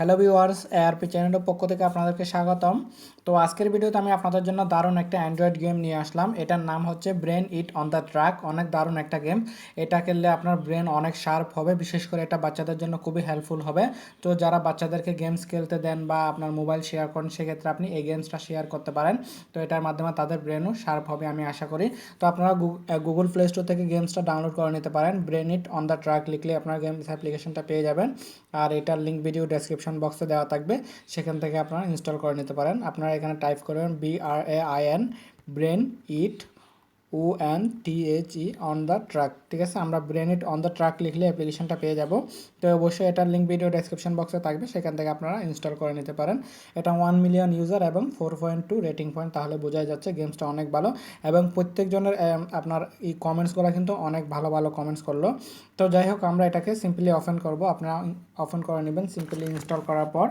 Hello viewers ARP চ্যানেলের পক্ষ থেকে আপনাদেরকে স্বাগতম। তো আজকের ভিডিওতে আমি আপনাদের জন্য দারুণ একটা অ্যান্ড্রয়েড গেম নিয়ে আসলাম। এটার নাম হচ্ছে brain it on the track অনেক দারুণ একটা গেম এটা খেললে আপনার ব্রেন অনেক শার্প হবে, বিশেষ করে এটা বাচ্চাদের জন্য খুবই হেল্পফুল হবে। তো যারা বাচ্চাদেরকে গেমস খেলতে দেন বা আপনার মোবাইল শেয়ার করেন, সেক্ষেত্রে আপনি এই গেমসটা শেয়ার করতে পারেন। তো এটার মাধ্যমে তাদের ব্রেনও শার্প হবে, আমি আশা করি। তো আপনারা গুগল প্লে স্টোর থেকে গেমসটা ডাউনলোড করে নিতে পারেন। Brain it on the track লিখলে আপনার গেমস অ্যাপ্লিকেশনটা পেয়ে যাবেন। আর এটার লিঙ্ক ভিডিও ডেসক্রিপশন বক্সে দেওয়া থাকবে, সেখান থেকে আপনারা ইনস্টল করে নিতে পারেন। আপনারা এখানে টাইপ করবেন B R A I N brain it O N T on the track ঠিক আছে? আমরা ব্রেন অন দ্য ট্রাক লিখলে অ্যাপ্লিকেশনটা পেয়ে যাব। তো অবশ্যই এটার লিঙ্ক ভিডিও ডেসক্রিপশন বক্সে থাকবে, সেখান থেকে আপনারা ইনস্টল করে নিতে পারেন। এটা ওয়ান মিলিয়ন ইউজার এবং four point two rating point তাহলে বোঝাই যাচ্ছে গেমসটা অনেক ভালো। এবং প্রত্যেকজনের আপনার এই কমেন্টসগুলো কিন্তু অনেক ভালো ভালো কমেন্টস করল। তো যাই হোক, আমরা এটাকে সিম্পলি ওপেন করব। আপনারা ওপেন করে নেবেন সিম্পলি ইনস্টল করার পর।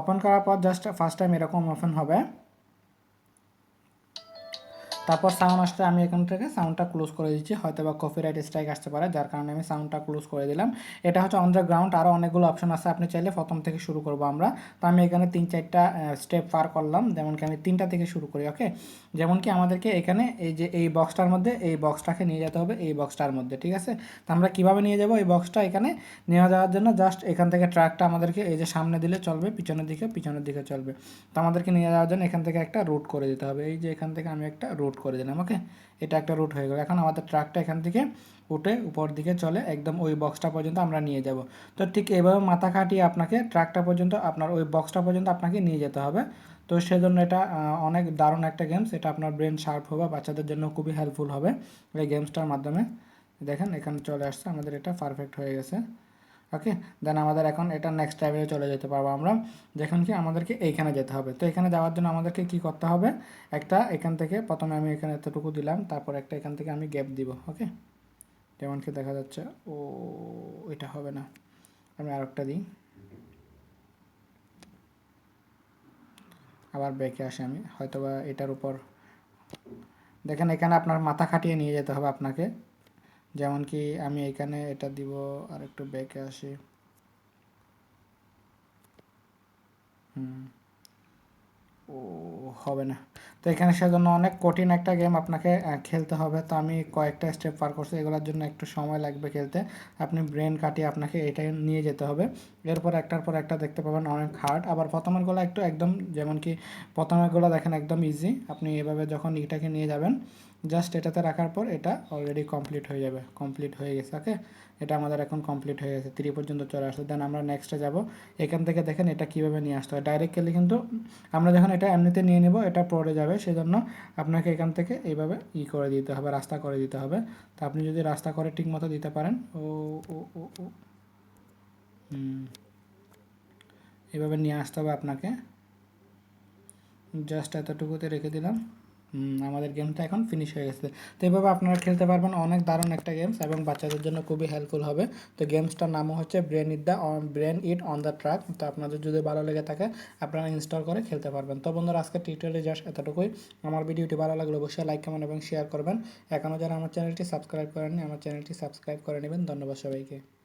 ওপেন করার পর জাস্ট ফার্স্ট টাইম এরকম ওপেন হবে। তারপর সাউন্ড আসতে আমি এখান থেকে সাউন্ডটা ক্লোজ করে দিচ্ছি হয়তো বা কপিরাইট স্ট্রাইক আসতে পারে, যার কারণে আমি সাউন্ডটা ক্লোজ করে দিলাম। এটা হচ্ছে অন দ্য গ্রাউন্ড আরও অনেকগুলো অপশন আছে, আপনি চাইলে প্রথম থেকে শুরু করব আমরা। তো আমি এখানে তিন চারটা স্টেপ পার করলাম যেমন কি আমি তিনটা থেকে শুরু করি ওকে যেমন কি আমাদেরকে এখানে এই যে, এই বক্সটার মধ্যে, এই বক্সটাকে নিয়ে যেতে হবে, এই বক্সটার মধ্যে, ঠিক আছে? তো আমরা কীভাবে নিয়ে যাব এই বক্সটা এখানে? নিয়ে যাওয়ার জন্য জাস্ট এখান থেকে ট্র্যাকটা আমাদেরকে এই যে সামনে দিলে চলবে, পিছনের দিকে পিছনের দিকে চলবে। তো আমাদেরকে নিয়ে যাওয়ার জন্য এখান থেকে একটা রুট করে দিতে হবে। এই যে এখান থেকে আমি একটা রুট করে দিলাম ওকে এটা একটা রুট হয়ে গেল। এখন আমাদের ট্রাকটা এখান থেকে উঠে উপর দিকে চলে, একদম ওই বক্সটা পর্যন্ত আমরা নিয়ে যাব। তো ঠিক এভাবে মাথা খাটিয়ে আপনাকে ট্রাকটা পর্যন্ত, আপনার ওই বক্সটা পর্যন্ত আপনাকে নিয়ে যেতে হবে। তো সেজন্য এটা অনেক দারুণ একটা গেমস এটা আপনার ব্রেন শার্প হবে বাচ্চাদের জন্য খুবই হেল্পফুল হবে। এই গেমসটার মাধ্যমে। দেখেন, এখানে চলে আসছে। আমাদের এটা পারফেক্ট হয়ে গেছে। ওকে দেন আমাদের এখন এটা নেক্সট লেভেলে চলে যেতে পারব আমরা, যেখান কি আমাদেরকে এইখানে যেতে হবে। তো এখানে যাওয়ার জন্য আমাদেরকে কি করতে হবে? একটা এখান থেকে প্রথমে আমি এখানে এতটুকু দিলাম, তারপর একটা এখান থেকে আমি গ্যাপ দিব ওকে যেমন কি দেখা যাচ্ছে, ও, এটা হবে না। আমি আরেকটা দিই। আবার ব্যাকে আসি আমি, হয়তোবা এটার উপর। দেখেন এখানে আপনার মাথা খাটিয়ে নিয়ে যেতে হবে আপনাকে। যেমন কি আমি এখানে এটা দিব আর একটু ব্যাকে আসি। হুম। ও, হবে না। তো এখানে সেজন্য অনেক কঠিন একটা গেম আপনাকে খেলতে হবে। তো আমি কয়েকটা স্টেপ পার করছি। এগুলোর জন্য একটু সময় লাগবে খেলতে। আপনি ব্রেন কাটিয়ে আপনাকে এটাই নিয়ে যেতে হবে। এরপর একটার পর একটা দেখতে পাবেন অনেক হার্ড আবার প্রথমের গোলা একটু একদম, যেমন কি প্রথমের গোলা দেখেন একদম ইজি আপনি এভাবে যখন এটাকে নিয়ে যাবেন জাস্ট এটাতে রাখার পর এটা অলরেডি কমপ্লিট হয়ে যাবে। কমপ্লিট হয়ে গেছে ওকে এটা আমাদের এখন কমপ্লিট হয়ে গেছে। থ্রি পর্যন্ত চলে আসছে দেন আমরা নেক্সটে যাব। এখান থেকে দেখেন এটা কীভাবে নিয়ে আসতে হয়। ডাইরেক্ট খেলে কিন্তু আমরা যখন এটা এমনিতে নিয়ে নেব, এটা পড়ে যাবে। সেজন্য আপনাকে এখান থেকে এইভাবে ই করে দিতে হবে, রাস্তা করে দিতে হবে। তো আপনি যদি রাস্তা করে ঠিক মতো দিতে পারেন, ও ও ও ও এভাবে নিয়ে আসতে হবে আপনাকে। জাস্ট এতটুকুতে রেখে দিলাম। আমাদের গেমটা এখন ফিনিশ হয়ে গেছে। তো এইভাবে আপনারা খেলতে পারবেন, অনেক দারুণ একটা গেমস এবং বাচ্চাদের জন্য খুবই হেল্পফুল হবে। তো গেমসটার নামও হচ্ছে brain it the brain it on the track তো আপনাদের যদি ভালো লেগে থাকে, আপনারা ইনস্টল করে খেলতে পারবেন। তো বন্ধুরা আজকে টিউটোরিয়ালে জাস্ট এতটুকুই। আমার ভিডিওটি ভালো লাগলে অবশ্যই লাইক কমেন্ট এবং শেয়ার করবেন। এখনও যারা আমার চ্যানেলটি সাবস্ক্রাইব করেননি, আমার চ্যানেলটি সাবস্ক্রাইব করে নেবেন। ধন্যবাদ সবাইকে।